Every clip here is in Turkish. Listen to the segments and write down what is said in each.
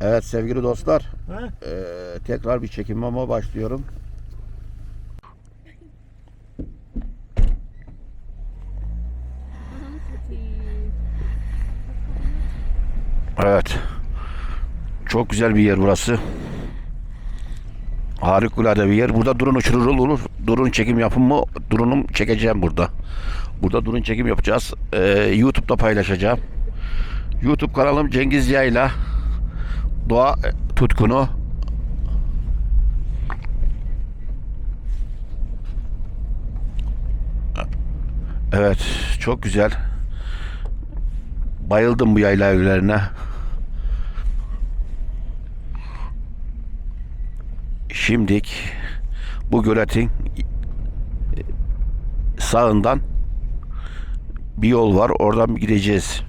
Evet sevgili dostlar, He? eee, tekrar bir çekimime başlıyorum. Evet. Çok güzel bir yer burası. Harikulade bir yer. Burada drone uçurur olur. Drone çekim yapım mı? Drone'um çekeceğim burada. Burada drone çekim yapacağız. Eee, YouTube'da paylaşacağım. YouTube kanalım Cengiz Yayla. Doğa tutkunu. Evet, çok güzel. Bayıldım bu yayla evlerine. Şimdik bu göletin sağından bir yol var. Oradan gideceğiz.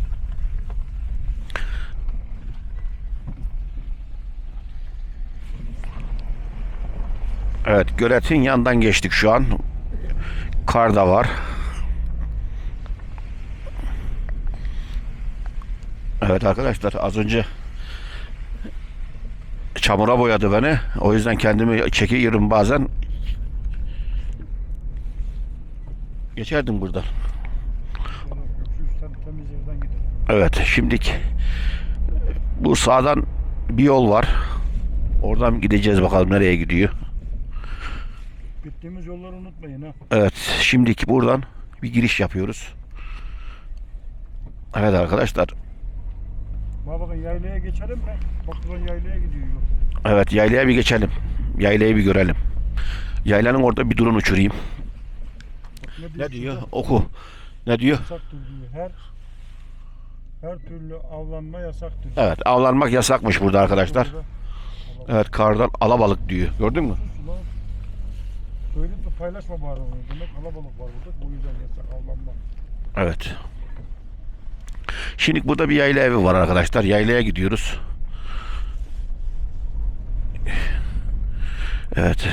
Evet, göletin yanından geçtik şu an. Kar da var. Evet arkadaşlar az önce çamura boyadı beni. O yüzden kendimi çekiyorum bazen. Geçerdim buradan. Evet şimdik bu sağdan bir yol var. Oradan gideceğiz bakalım nereye gidiyor. Gittiğimiz yolları unutmayın ha. Evet şimdiki buradan bir giriş yapıyoruz. Evet arkadaşlar Bak bakın yaylaya geçelim mi? Bak buradan yaylaya gidiyor evet yaylaya bir geçelim. Yaylayı bir görelim. Yaylanın orada bir drone uçurayım. Bak Ne diyor? şurada? Oku. Ne diyor? Yasaktır diyor. Her her türlü avlanma yasaktır. Evet avlanmak yasakmış burada arkadaşlar. Burada- Evet kardan alabalık diyor. Gördün mü? Söyleyip de paylaşma bari onu. Demek alabalık var burada. Bu yüzden yasak avlanma. Evet. Şimdi burada bir yayla evi var arkadaşlar. Yaylaya gidiyoruz. Evet.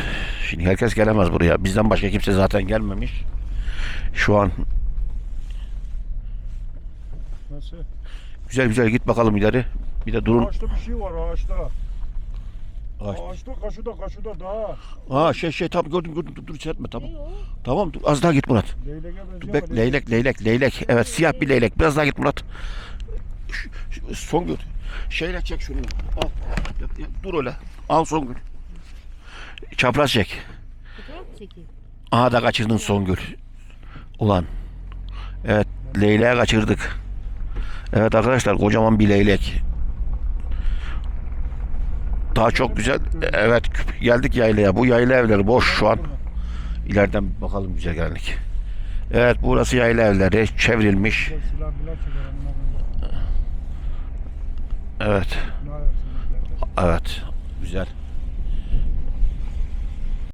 Şimdi herkes gelemez buraya. Bizden başka kimse zaten gelmemiş. Şu an Nasıl? güzel güzel git bakalım ileri. Bir de durun. Ağaçta bir şey var ağaçta. Ağaç. Ağaçta kaşıda kaşıda daha. Aa şey şey tam gördüm gördüm dur dur şey etme tamam. Tamam dur, az daha git Murat. Leylek'e benziyor Bek, ama leylek leylek leylek. Evet siyah bir leylek. Biraz daha git Murat. Songül. Şeyle çek şunu. Al. Ya- ya, dur öyle. Al Songül. Çapraz çek. Fotoğraf mı çekeyim? Aha da kaçırdın Songül. Ulan. Evet leyleğe kaçırdık. Evet arkadaşlar kocaman bir leylek. Daha çok güzel. Evet geldik yaylaya. Bu yayla evleri boş şu an. İleriden bakalım güzel geldik. Evet burası yayla evleri. Çevrilmiş. Evet. Evet. Güzel.